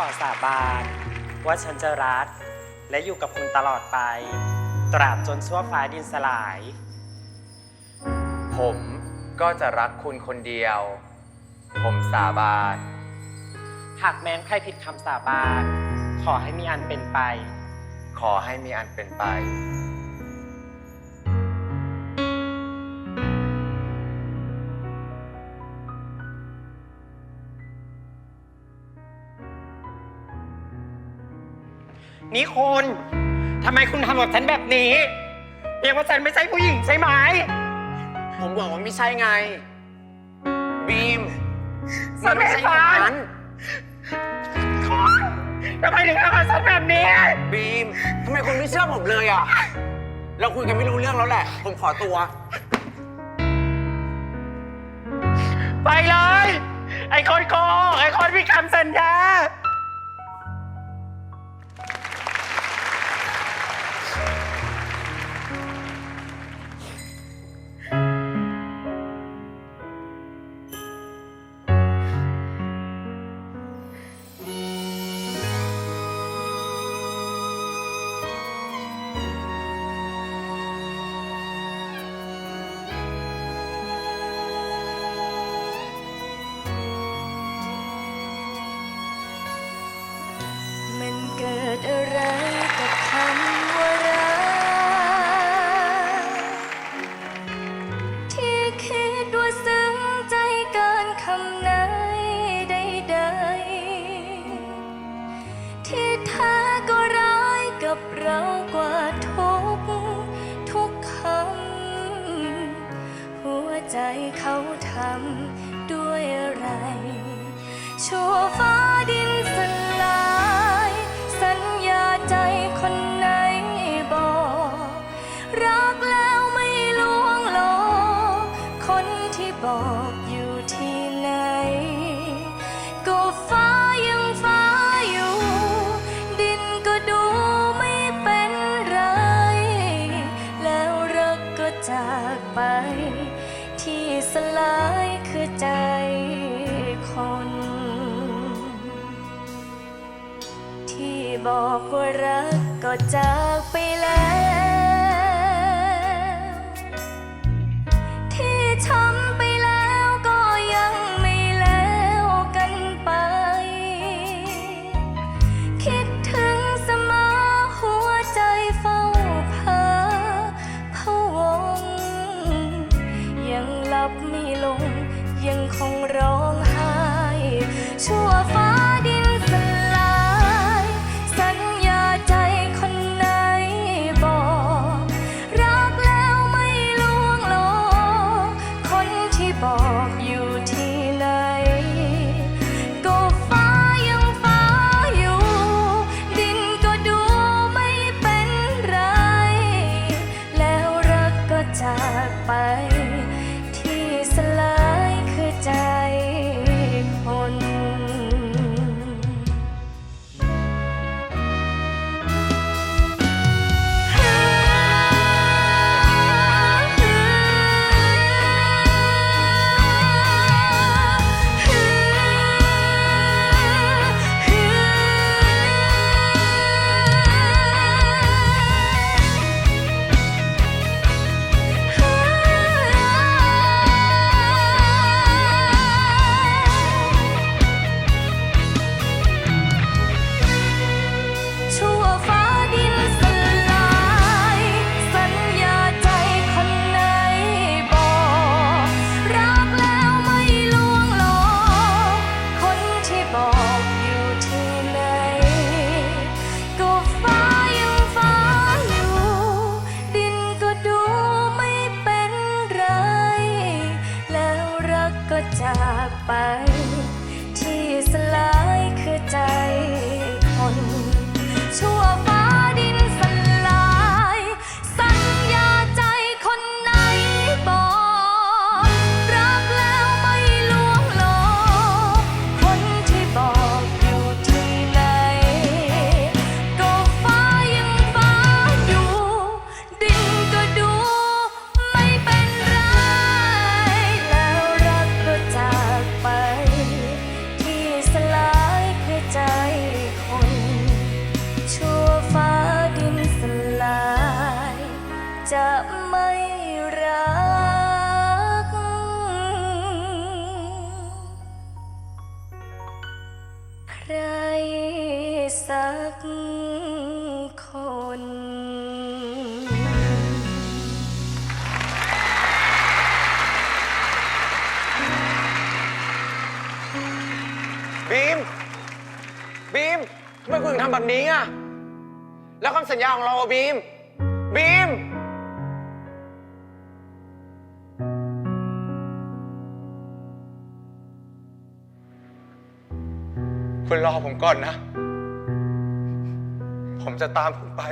ขอสาบาน ว่าฉันจะรักและอยู่กับคุณตลอดไป ตราบจนชั่วฟ้าดินสลาย ผมก็จะรักคุณคนเดียว ผมสาบาน หากแม้นใครผิดคำสาบาน ขอให้มีอันเป็นไป ขอให้มีอันเป็นไป นี่คุณทำไมคุณทำกับฉันแบบนี้เรียกว่าฉันไม่ใช่ผู้หญิงใช่ไหม ผมบอกว่าไม่ใช่ไง บีมมัมันนไม่ไม่ใช่ใช่ออย่ย่างงนั้นั้นนทำไมถึงทำกับฉันแบบนี้ บีมทำไมคุณไม่เชื่อผมเลยอะ เราคุยกันไม่รู้เรื่องแล้วแหละ ผมขอตัว ไปเลย ไอ้คนโกงไอ้คนพิดคำสัญญา ที่แท้ก็ร้ายกับเรากว่าทุกทุกคำหัวใจเขาทำด้วยอะไร ชั่วฟ้าดินสลาย สัญญาใจคนไหนบอก รักแล้วไม่ลวงหลอกคนที่บอก อกว่ารักก็จากไป ไม่รัก ใครสักคนบีม บีมทำไมคุณถึงทำแบบนี้อะ แล้วคำสัญญาของเราอะบีม บีม คุณรอผมก่อนนะ ผมจะตามคุณไป